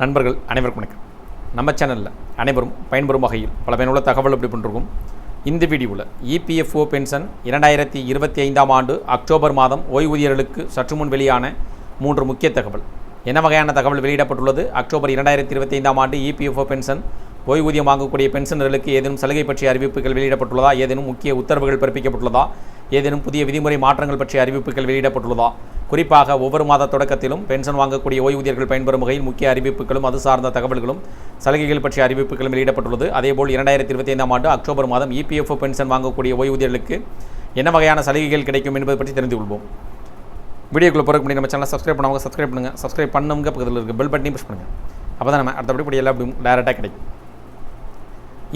நண்பர்கள் அனைவருக்கும் வணக்கம். நம்ம சேனலில் அனைவரும் பயன்பெறும் வகையில் பல பயனுள்ள தகவல் எப்படி பண்ணிருக்கோம். இந்த வீடியோவில் இபிஎஃப்ஓ பென்ஷன் இரண்டாயிரத்தி இருபத்தி ஐந்தாம் ஆண்டு அக்டோபர் மாதம் ஓய்வூதியர்களுக்கு சற்று முன் வெளியான மூன்று முக்கிய தகவல். என்ன வகையான தகவல் வெளியிடப்பட்டுள்ளது? அக்டோபர் இரண்டாயிரத்தி இருபத்தி ஐந்தாம் ஆண்டு இபிஎஃப்ஓ பென்ஷன் ஓய்வூதியம் வாங்கக்கூடிய பென்ஷனர்களுக்கு ஏதேனும் சலுகை பற்றிய அறிவிப்புகள் வெளியிடப்பட்டுள்ளதா? ஏதேனும் முக்கிய உத்தரவுகள் பிறப்பிக்கப்பட்டுள்ளதா? ஏதேனும் புதிய விதிமுறை மாற்றங்கள் பற்றிய அறிவிப்புகள் வெளியிடப்பட்டுள்ளதா? குறிப்பாக ஒவ்வொரு மாத தொடக்கத்திலும் பென்ஷன் வாங்கக்கூடிய ஓய்வூதியர்கள் பயன்பெறும் வகையில் முக்கிய அறிவிப்புகளும் அது சார்ந்த தகவல்களும் சலுகைகள் பற்றிய அறிவிப்புகளும் வெளியிடப்பட்டுள்ளது. அதேபோல் இரண்டாயிரத்தி இருபத்தி ஐந்தாம் ஆண்டு அக்டோபர் மாதம் இபிஎஃப்ஓ பென்ஷன் வாங்கக்கூடிய ஓய்வூதியர்களுக்கு என்ன வகையான சலுகைகள் கிடைக்கும் என்பது பற்றி தெரிந்து கொள்வோம். வீடியோக்குள்ள போகிறக்கு முன்னாடி நம்ம சேனலை சப்ஸ்கிரைப் பண்ணவங்க சப்ஸ்கிரைப் பண்ணுங்கள் சப்ஸ்கிரைப் பண்ணுங்க பக்கத்தில் இருக்க பெல் பட்டனையும் ப்ரெஸ் பண்ணுங்கள் அப்போ தான் நம்ம அடுத்தபடி இப்படி எல்லாம் அப்படி டேரெக்டாக கிடைக்கும்.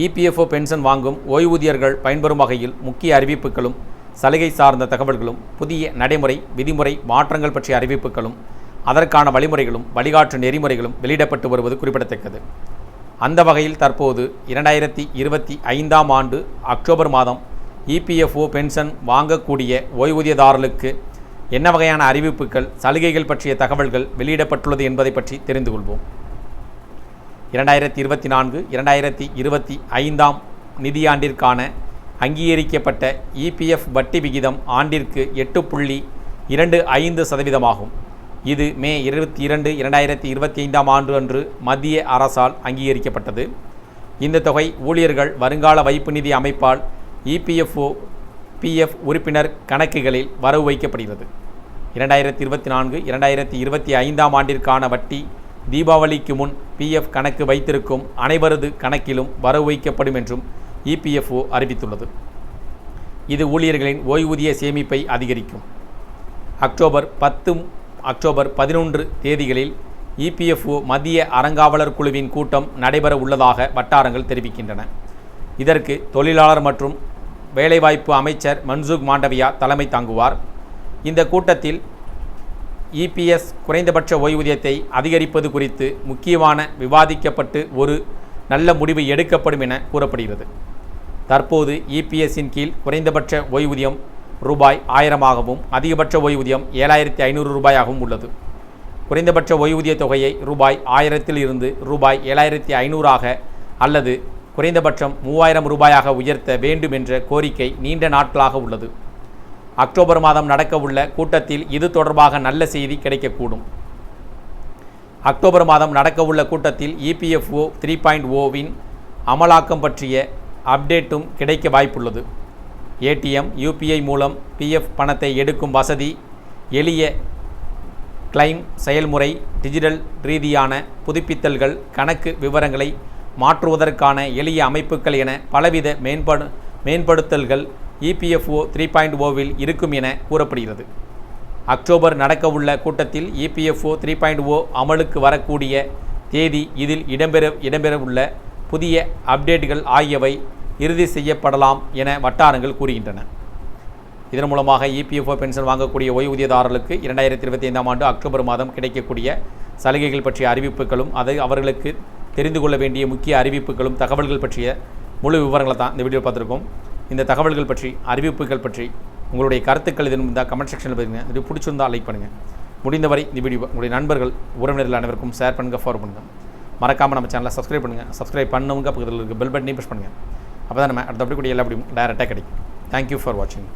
இபிஎஃப்ஓ பென்ஷன் வாங்கும் ஓய்வூதியர்கள் பயன்பெறும் வகையில் முக்கிய அறிவிப்புகளும் சலுகை சார்ந்த தகவல்களும் புதிய நடைமுறை விதிமுறை மாற்றங்கள் பற்றிய அறிவிப்புகளும் அதற்கான வழிமுறைகளும் வழிகாட்டு நெறிமுறைகளும் வெளியிடப்பட்டு வருவது குறிப்பிடத்தக்கது. அந்த வகையில் தற்போது இரண்டாயிரத்தி இருபத்தி ஐந்தாம் ஆண்டு அக்டோபர் மாதம் இபிஎஃப்ஓ பென்ஷன் வாங்கக்கூடிய ஓய்வூதியதாரர்களுக்கு என்ன வகையான அறிவிப்புகள் சலுகைகள் பற்றிய தகவல்கள் வெளியிடப்பட்டுள்ளது என்பதை பற்றி தெரிந்து கொள்வோம். இரண்டாயிரத்தி இருபத்தி நான்கு இரண்டாயிரத்தி இருபத்தி ஐந்தாம் நிதியாண்டிற்கான அங்கீகரிக்கப்பட்ட இபிஎஃப் வட்டி விகிதம் ஆண்டிற்கு எட்டு புள்ளி இரண்டு ஐந்து சதவீதமாகும். இது மே இருபத்தி இரண்டு இரண்டாயிரத்தி இருபத்தி ஐந்தாம் ஆண்டு அன்று மத்திய அரசால் அங்கீகரிக்கப்பட்டது. இந்த தொகை ஊழியர்கள் வருங்கால வைப்பு நிதி அமைப்பால் இபிஎஃப்ஓ பிஎஃப் உறுப்பினர் கணக்குகளில் வரவு வைக்கப்படுகிறது. இரண்டாயிரத்தி இருபத்தி நான்கு இரண்டாயிரத்தி இருபத்தி ஐந்தாம் ஆண்டிற்கான வட்டி தீபாவளிக்கு முன் பிஎஃப் கணக்கு வைத்திருக்கும் அனைவரது கணக்கிலும் வரவு வைக்கப்படும் என்றும் இபிஎஃப்ஓ அறிவித்துள்ளது. இது ஊழியர்களின் ஓய்வூதிய சேமிப்பை அதிகரிக்கும். அக்டோபர் பத்து அக்டோபர் பதினொன்று தேதிகளில் இபிஎஃப்ஓ மத்திய அறங்காவலர் குழுவின் கூட்டம் நடைபெற உள்ளதாக வட்டாரங்கள் தெரிவிக்கின்றன. இதற்கு தொழிலாளர் மற்றும் வேலைவாய்ப்பு அமைச்சர் மன்சுக் மாண்டவியா தலைமை தாங்குவார். இந்த கூட்டத்தில் இபிஎஸ் குறைந்தபட்ச ஓய்வூதியத்தை அதிகரிப்பது குறித்து முக்கியமான விவாதிக்கப்பட்டு ஒரு நல்ல முடிவு எடுக்கப்படும் என கூறப்படுகிறது. தற்போது இபிஎஸ்ஸின் கீழ் குறைந்தபட்ச ஓய்வூதியம் ரூபாய் ஆயிரமாகவும் அதிகபட்ச ஓய்வூதியம் ஏழாயிரத்தி ஐநூறு ரூபாயாகவும் உள்ளது. குறைந்தபட்ச ஓய்வூதிய தொகையை ரூபாய் ஆயிரத்தில் இருந்து ரூபாய் ஏழாயிரத்தி ஐநூறாக அல்லது குறைந்தபட்சம் மூவாயிரம் ரூபாயாக உயர்த்த வேண்டும் என்ற கோரிக்கை நீண்ட நாட்களாக உள்ளது. அக்டோபர் மாதம் நடக்கவுள்ள கூட்டத்தில் இது தொடர்பாக நல்ல செய்தி கிடைக்கக்கூடும். அக்டோபர் மாதம் நடக்கவுள்ள கூட்டத்தில் இபிஎஃப்ஓ த்ரீ பாயிண்ட் ஓவின் அமலாக்கம் பற்றிய அப்டேட்டும் கிடைக்க வாய்ப்புள்ளது. ஏடிஎம் யூபிஐ மூலம் பிஎஃப் பணத்தை எடுக்கும் வசதி எளிய கிளைம் செயல்முறை டிஜிட்டல் ரீதியான புதுப்பித்தல்கள் கணக்கு விவரங்களை மாற்றுவதற்கான எளிய அமைப்புகள் என பலவித மேம்படு மேம்படுத்தல்கள் இபிஎஃப்ஓ த்ரீ பாயிண்ட் ஓவில் இருக்கும் என கூறப்படுகிறது. அக்டோபர் நடக்கவுள்ள கூட்டத்தில் இபிஎஃப்ஓ த்ரீ பாயிண்ட் ஓ அமலுக்கு வரக்கூடிய தேதி இதில் இடம்பெற இடம்பெறவுள்ள புதிய அப்டேட்டுகள் ஆகியவை இறுதி செய்யப்படலாம் என வட்டாரங்கள் கூறுகின்றன. இதன் மூலமாக இபிஎஃப்ஓ பென்ஷன் வாங்கக்கூடிய ஓய்வூதியதாரர்களுக்கு இரண்டாயிரத்தி இருபத்தி ஐந்தாம் ஆண்டு அக்டோபர் மாதம் கிடைக்கக்கூடிய சலுகைகள் பற்றிய அறிவிப்புகளும் அதை அவர்களுக்கு தெரிந்து கொள்ள வேண்டிய முக்கிய அறிவிப்புகளும் தகவல்கள் பற்றிய முழு விவரங்களை தான் இந்த வீடியோ பார்த்துருக்கோம். இந்த தகவல்கள் பற்றி அறிவிப்புகள் பற்றி உங்களுடைய கருத்துக்கள் இதன் இருந்தால் கமெண்ட் செக்ஷனில் பாருங்க இது பிடிச்சிருந்தால் லைக் பண்ணுங்கள் முடிந்தவரை இந்த வீடியோ உங்களுடைய நண்பர்கள் உறவினர்கள் அனைவருக்கும் ஷேர் பண்ணுங்கள் ஃபார்வர்ட் பண்ணுங்கள் மறக்காமல் நம்ம சேனலை சப்ஸ்கிரைப் பண்ணுங்கள் சப்ஸ்கிரைப் பண்ணவங்க பக்கத்தில் இருக்க பெல் பட்டனையும் ப்ரெஸ் பண்ணுங்கள் அப்போ தான் நம்ம அடுத்தபடி அப்படி கூட எல்லா அப்படியும் டேரெக்டாக கிடைக்கும். தேங்க்யூ ஃபார் வாட்சிங்